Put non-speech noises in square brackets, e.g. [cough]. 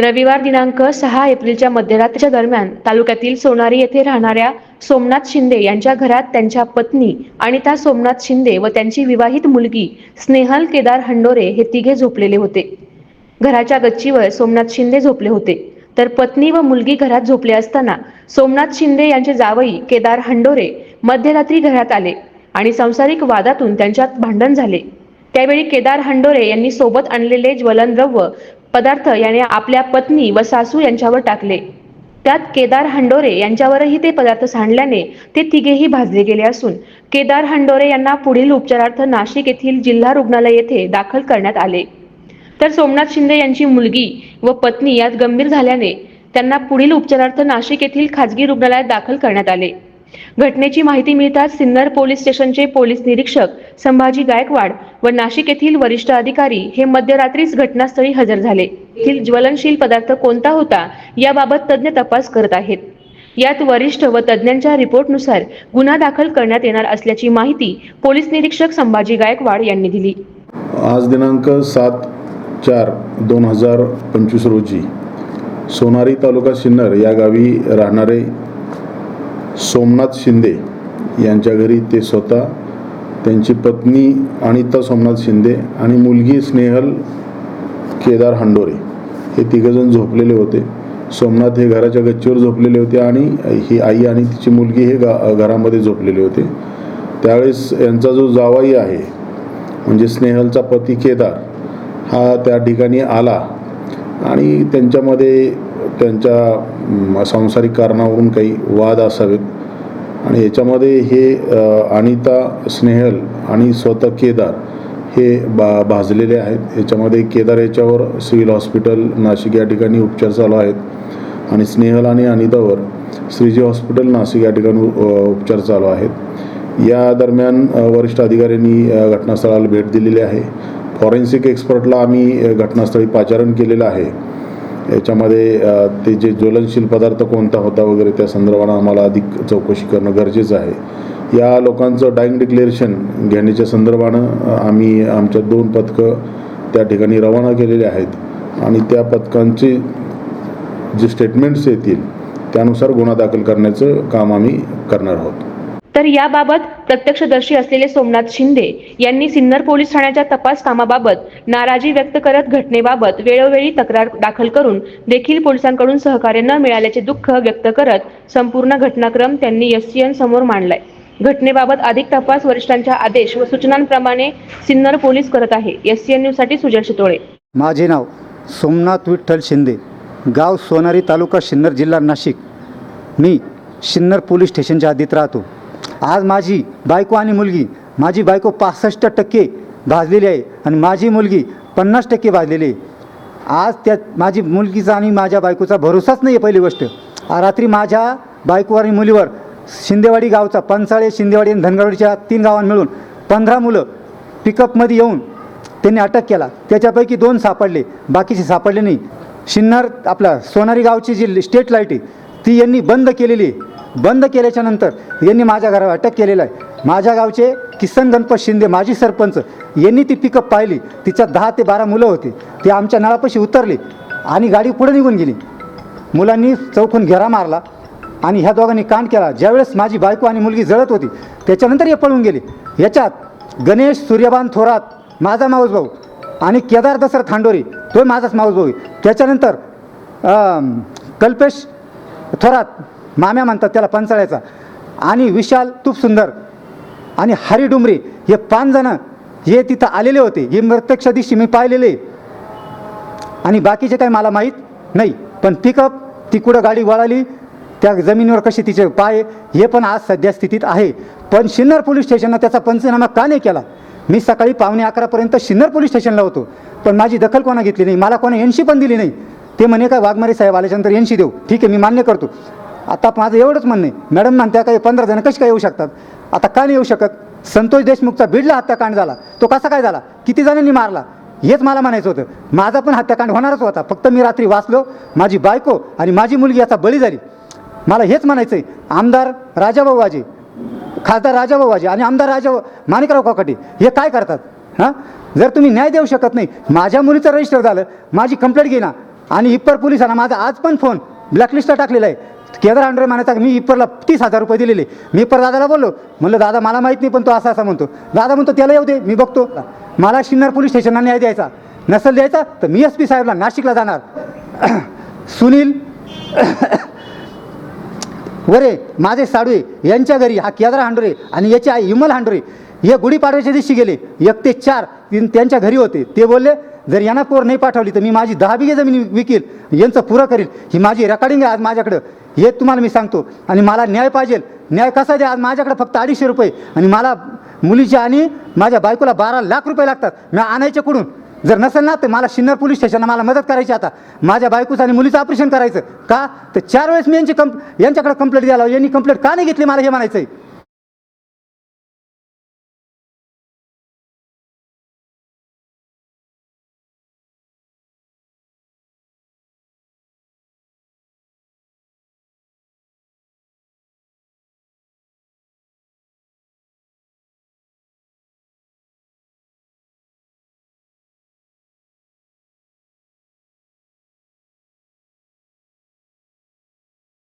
रविवार दिनांक सहा एप्रिलच्या मध्यरात्रीच्या दरम्यान तालुक्यातील सोनारी येथे राहणाऱ्या सोमनाथ शिंदे यांच्या घरात त्यांच्या पत्नी अनिता सोमनाथ शिंदे व त्यांची विवाहित मुलगी स्नेहल केदार हंडोरे हे तिघे झोपलेले होते. घराच्या गच्चीवर सोमनाथ शिंदे झोपले होते. तर पत्नी व मुलगी घरात झोपले असताना सोमनाथ शिंदे यांचे जावई केदार हंडोरे मध्यरात्री घरात आले आणि संसारिक वादातून त्यांच्यात भांडण झाले. त्यावेळी केदार हंडोरे यांनी सोबत आणलेले ज्वलनद्रव्य पदार्थ याने आपल्या पत्नी व सासू यांच्यावर टाकले. त्यात केदार हंडोरे यांच्यावरही ते पदार्थ सांडल्याने ते तिघेही भाजले गेले असून केदार हंडोरे यांना पुढील उपचारार्थ नाशिक येथील जिल्हा रुग्णालय येथे दाखल करण्यात आले. तर सोमनाथ शिंदे यांची मुलगी व पत्नी यात गंभीर झाल्याने त्यांना पुढील उपचारार्थ नाशिक येथील खाजगी रुग्णालयात दाखल करण्यात आले. घटनेची माहिती मिळताच सिन्नर पोलीस स्टेशनचे पोलीस निरीक्षक संभाजी गायकवाड व नाशिक येथील वरिष्ठ अधिकारी हे मध्यरात्रीच घटनास्थळी हजर झाले. येथील ज्वलनशील पदार्थ कोणता होता याबाबत तज्ज्ञ तपास करत आहेत. यात वरिष्ठ व तज्ज्ञांच्या रिपोर्टनुसार गुन्हा दाखल करण्यात येणार असल्याची माहिती पोलीस निरीक्षक संभाजी गायकवाड यांनी दिली. आज दिनांक सात चार दोन हजार पंचवीस रोजी सोनारी तालुका सिन्नर या गावी राहणारे सोमनाथ शिंदे यांच्या घरी ते स्वतः त्यांची पत्नी अनिता सोमनाथ शिंदे आणि मुलगी स्नेहल केदार हंडोरे हे तिघंजण झोपलेले होते. सोमनाथ हे घराच्या गच्चीवर झोपलेले होते आणि ही आई आणि तिची मुलगी हे गा घरामध्ये झोपलेले होते. त्यावेळेस यांचा जो जावाई आहे म्हणजे स्नेहलचा पती केदार हा त्या ठिकाणी आला आणि त्यांच्यामध्ये त्यांच्या सांसारिक कारणावरून काही वाद असावेत. आणि याच्यामध्ये हे अनिता स्नेहल आणि स्वतः केदार हे बा भाजलेले आहेत. याच्यामध्ये केदार याच्यावर सिव्हिल हॉस्पिटल नाशिक या ठिकाणी उपचार चालू आहेत. आणि स्नेहल आणि अनितावर श्रीजी हॉस्पिटल नाशिक या ठिकाणी उपचार चालू आहेत. या दरम्यान वरिष्ठ अधिकाऱ्यांनी घटनास्थळाला भेट दिलेली आहे. फॉरेन्सिक एक्सपर्टला आम्ही घटनास्थळी पाचारण केलेलं आहे. याच्यामध्ये ते जे ज्वलनशील पदार्थ कोणता होता वगैरे त्या संदर्भानं आम्हाला अधिक चौकशी करणं गरजेचं आहे. या लोकांचं डाईंग डिक्लेरेशन घेण्याच्या संदर्भानं आम्ही आमच्या दोन पथकं त्या ठिकाणी रवाना केलेले आहेत. आणि त्या पथकांचे जे स्टेटमेंट्स येतील त्यानुसार गुन्हा दाखल करण्याचं काम आम्ही करणार आहोत. तर याबाबत प्रत्यक्षदर्शी असलेले सोमनाथ शिंदे यांनी सिन्नर पोलीस ठाण्याच्या तपास कामाबाबत नाराजी व्यक्त करत घटनेबाबत वेळोवेळी तक्रार दाखल करून देखील पोलिसांकडून सहकार्य न मिळाल्याचे दुःख व्यक्त करत संपूर्ण घटनाक्रम त्यांनी एससीएन समोर मांडलाय. घटनेबाबत अधिक तपास वरिष्ठांच्या आदेश व सूचनांप्रमाणे सिन्नर पोलीस करत आहे. एससीएन न्यूजसाठी सुजय शितोळे. माझे नाव सोमनाथ विठ्ठल शिंदे. गाव सोनारी तालुका सिन्नर जिल्हा नाशिक. मी सिन्नर पोलीस स्टेशनच्या आधीत राहतो. आज माझी बायको आणि मुलगी माझी बायको पासष्ट टक्के भाजलेली आहे आणि माझी मुलगी पन्नास टक्के भाजलेली आहे. आज त्या माझी मुलगीचा आणि माझ्या बायकोचा भरोसाच नाही आहे पहिली गोष्ट. रात्री माझ्या बायको आणि मुलीवर शिंदेवाडी गावचा पंचाळे शिंदेवाडी आणि धनगरवाडीच्या तीन गावां मिळून पंधरा मुलं पिकअपमध्ये येऊन त्यांनी अटक केला. त्याच्यापैकी दोन सापडले बाकीचे सापडले नाही. शिन्नर आपला सोनारी गावची जी स्टेट लाइट आहे ती यांनी बंद केलेली आहे. बंद केल्याच्यानंतर यांनी माझ्या घरावर अटक केलेला आहे. माझ्या गावचे किसन गणपत शिंदे माजी सरपंच यांनी ती पिकअप पाहिली. तिच्यात दहा ते बारा मुलं होती. ते आमच्या नळापाशी उतरले आणि गाडी पुढे निघून गेली. मुलांनी चौकून घेरा मारला आणि ह्या दोघांनी कांड केला. ज्यावेळेस माझी बायको आणि मुलगी जळत होती त्याच्यानंतर हे पळून गेले. याच्यात गणेश सूर्यबान थोरात माझा माऊस भाऊ आणि केदार दसरा थांडोरी तो माझाच माऊस भाऊ. त्याच्यानंतर कल्पेश थोरात माम्या म्हणतात त्याला पंचाळ्याचा. आणि विशाल तूप सुंदर आणि हरी डुमरी हे पाच जणं हे तिथं आलेले होते. हे प्रत्यक्ष दिवशी मी पाहिलेले. आणि बाकीचे काही मला माहीत नाही. पण पिकअप ती कुठं गाडी वळाली त्या जमिनीवर कशी तिचे पाय हे पण आज सध्या स्थितीत आहे. पण शिन्नर पोलीस स्टेशननं त्याचा पंचनामा का नाही केला? मी सकाळी पावणे अकरापर्यंत शिन्नर पोलीस स्टेशनला होतो. पण माझी दखल कोणा घेतली नाही? मला कोणा एनशी पण दिली नाही. ते म्हणे काय वाघमारे साहेब आल्याच्यानंतर एनशी देऊ. ठीक आहे मी मान्य करतो. आता माझं एवढंच म्हणणं आहे. मॅडम म्हणत्या काही पंधरा जण कशी काय येऊ शकतात? आता का नाही येऊ शकत? संतोष देशमुखचा बीडला हत्याकांड झाला. तो कसा काय झाला? किती जणांनी मारला? हेच मला म्हणायचं होतं. माझा पण हत्याकांड होणारच होता. फक्त मी रात्री वाचलो माझी बायको आणि माझी मुलगी याचा बळी झाली. मला हेच म्हणायचं आहे. आमदार राजाभाऊ वाजे खासदार राजाभाऊ वाजे आणि आमदार राजा माणिकराव काकाटे हे काय करतात? हां? जर तुम्ही न्याय देऊ शकत नाही माझ्या मुलीचं रजिस्टर झालं माझी कंप्लेंट घेणार आणि इप्पर पोलिसांना माझा आज पण फोन ब्लॅकलिस्टला टाकलेला आहे. केदार आंड्रे म्हणायचा मी इपरला तीस हजार रुपये दिलेले. मी हिप्पर दादाला बोललो म्हणलं दादा मला माहीत नाही पण तो असा असा म्हणतो. दादा म्हणतो त्याला येऊ दे मी बघतो. मला शिन्नर पोलीस स्टेशनला न्याय द्यायचा. नसेल द्यायचा तर मी एस पी साहेबला नाशिकला जाणार. [coughs] सुनील [coughs] वरे माझे साडवे यांच्या घरी हा केदार हांडोरे आणि याची आई विमल हांडोरे हे गुढीपाडव्याच्या दिवशी गेले. एक ते चार त्यांच्या घरी होते. ते बोलले जर यांना पोर नाही पाठवली तर मी माझी दहा बिघे जमीन विकील यांचं पुरं करील. ही माझी रेकॉर्डिंग आहे आज माझ्याकडं. हे तुम्हाला मी सांगतो. आणि मला न्याय पाहिजे. न्याय कसा द्या? आज माझ्याकडे फक्त अडीचशे रुपये. आणि मला मुलीच्या आणि माझ्या बायकोला बारा लाख रुपये लागतात. मी आणायचे कुठून? जर नसेल ना तर मला सिन्नर पोलीस स्टेशनला मला मदत करायची आता. माझ्या बायकोचं आणि मुलीचं ऑपरेशन करायचं. का? तर चार वेळेस मी यांची कंप यांच्याकडे कंप्लेंट द्यायला यांनी कंप्लेंट का नाही घेतली? मला हे म्हणायचं आहे